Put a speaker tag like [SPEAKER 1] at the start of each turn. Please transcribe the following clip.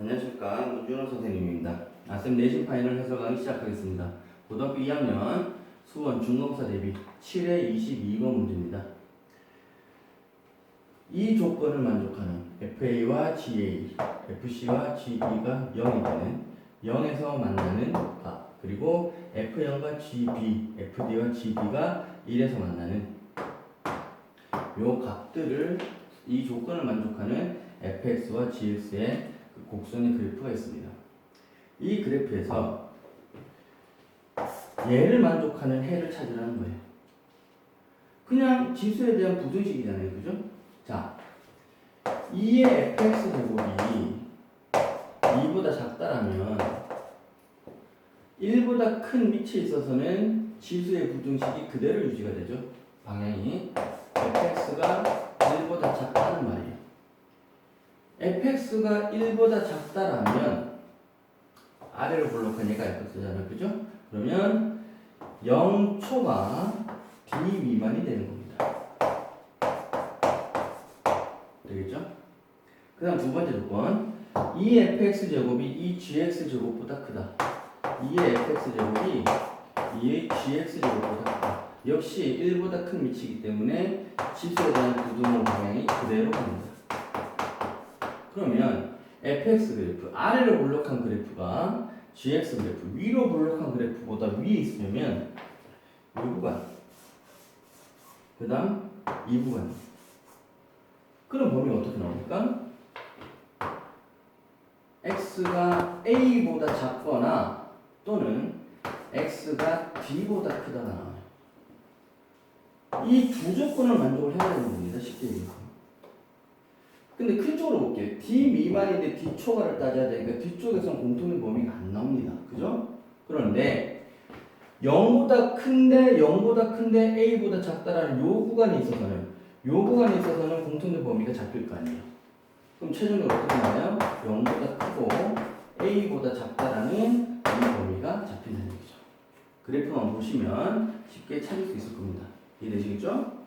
[SPEAKER 1] 안녕하십니까 문준호 선생님입니다. 아셈 내신 파이널 강의 시작하겠습니다. 고등학교 2학년 수원 중검사 대비 7회 22번 문제입니다. 이 조건을 만족하는 FA와 GA, FC와 GB가 0이 되는 0에서 만나는 값 그리고 F0과 GB, FD와 GB가 1에서 만나는 요 값들을 이 조건을 만족하는 fx와 gx의 그 곡선의 그래프가 있습니다. 이 그래프에서 얘를 만족하는 해를 찾으라는 거예요. 그냥 지수에 대한 부등식이잖아요. 그죠? 자, 2의 fx 제곱이 2보다 작다라면 1보다 큰 위치에 있어서는 지수의 부등식이 그대로 유지가 되죠. 방향이 fx가 1보다 작다는 말이에요. Fx가 1보다 작다라면 아래로 얘가 fx잖아요. 그죠? 그러면 0초가 d 미만이 되는 겁니다. 되겠죠? 그 다음 두 번째 조건 2fx 제곱이 2gx 제곱보다 크다. 2의 fx 제곱이 2의 gx 제곱보다 크다. 역시 1보다 큰 위치이기 때문에 지수에 대한 부등호 방향이 그대로 갑니다. 그러면 fx 그래프 아래로 볼록한 그래프가 gx 그래프 위로 볼록한 그래프보다 위에 있으면 이 구간 그 다음 이 구간 그럼 범위가 어떻게 나옵니까? x가 a보다 작거나 또는 x가 b보다 크다가 나와요. 이 두 조건을 만족을 해야 되는 겁니다. 쉽게 얘기해서. 근데 큰 쪽으로 볼게요. D 미만인데 D 초과를 따져야 되니까 뒤쪽에선 공통의 범위가 안 나옵니다. 그죠? 그런데 0보다 큰데 0보다 큰데 A보다 작다라는 요 구간에 있어서는 요 구간에 있어서는 공통의 범위가 잡힐 거 아니에요. 그럼 최종적으로 어떻게 나와요? 0보다 크고 A보다 작다라는 이 범위가 잡힌다는 거죠. 그래프만 보시면 쉽게 찾을 수 있을 겁니다. 이해되시겠죠?